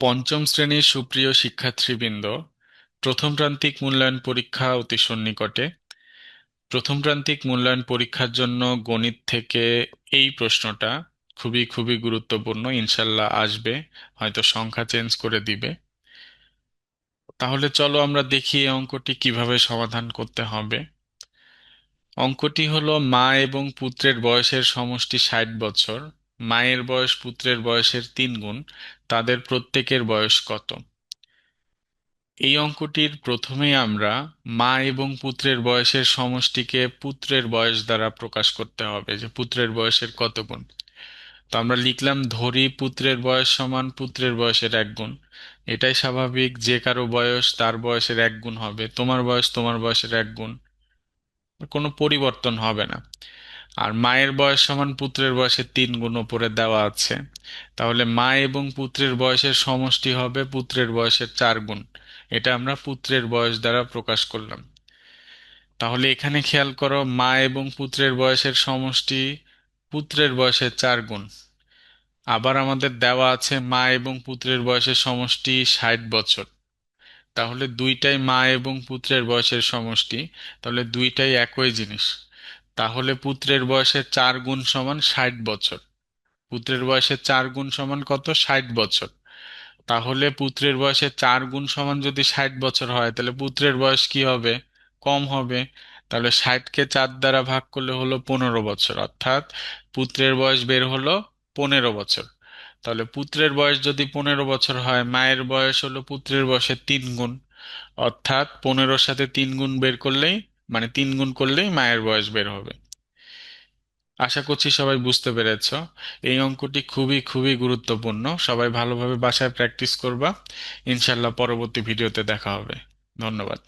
পঞ্চম শ্রেণির সুপ্রিয় শিক্ষার্থীবৃন্দ, প্রথম প্রান্তিক মূল্যায়ন পরীক্ষা অতি সন্নিকটে। প্রথম প্রান্তিক মূল্যায়ন পরীক্ষার জন্য গণিত থেকে এই প্রশ্নটা খুবই খুবই গুরুত্বপূর্ণ, ইনশাল্লাহ আসবে, হয়তো সংখ্যা চেঞ্জ করে দিবে। তাহলে চলো আমরা দেখি এই অঙ্কটি কীভাবে সমাধান করতে হবে। অঙ্কটি হলো মা এবং পুত্রের বয়সের সমষ্টি ষাট বছর। মায়ের বয়স পুত্রের বয়সের তিন গুণ, তাদের প্রত্যেকের বয়স কত? এই অঙ্কটির প্রথমেই আমরা মা এবং পুত্রের বয়সের সমষ্টিকে পুত্রের বয়স দ্বারা প্রকাশ করতে হবে, যে পুত্রের বয়সের কত গুণ? তো আমরা লিখলাম ধরি পুত্রের বয়স সমান পুত্রের বয়সের এক গুণ। এটাই স্বাভাবিক, যে কারও বয়স তার বয়সের এক গুণ হবে, তোমার বয়স তোমার বয়সের এক গুণ। কোনো পরিবর্তন হবে না। আর মায়ের বয়স সমান পুত্রের বয়সের তিন গুণ উপরে দেওয়া আছে। তাহলে মা এবং পুত্রের বয়সের সমষ্টি হবে পুত্রের বয়সের চার গুণ। এটা আমরা পুত্রের বয়স দ্বারা প্রকাশ করলাম। তাহলে এখানে খেয়াল করো, মা এবং পুত্রের বয়সের সমষ্টি পুত্রের বয়সের চার গুণ। আবার আমাদের দেওয়া আছে মা এবং পুত্রের বয়সের সমষ্টি ষাট বছর। তাহলে দুইটাই মা এবং পুত্রের বয়সের সমষ্টি। তাহলে দুইটাই একই জিনিস। তাহলে পুত্রের বয়সের চার গুণ সমান ষাট বছর। পুত্রের বয়সের চার গুণ সমান কত? ষাট বছর। তাহলে পুত্রের বয়সের চার গুণ সমান যদি ষাট বছর হয়, তাহলে পুত্রের বয়স কি হবে? কম হবে। তাহলে ষাটকে চার দ্বারা ভাগ করলে হলো পনেরো বছর। অর্থাৎ পুত্রের বয়স বের হলো পনেরো বছর। তাহলে পুত্রের বয়স যদি পনেরো বছর হয়, মায়ের বয়স হলো পুত্রের বয়সের তিন গুণ। অর্থাৎ পনেরোর সাথে তিন গুণ বের করলেই মানে তিন গুণ করলেই মায়ের বয়স বের হবে। আশা করছি সবাই বুঝতে পেরেছ। এই অঙ্কটি খুবই খুবই গুরুত্বপূর্ণ। সবাই ভালোভাবে বাসায় প্র্যাকটিস করবা। ইনশাল্লাহ পরবর্তী ভিডিওতে দেখা হবে। ধন্যবাদ।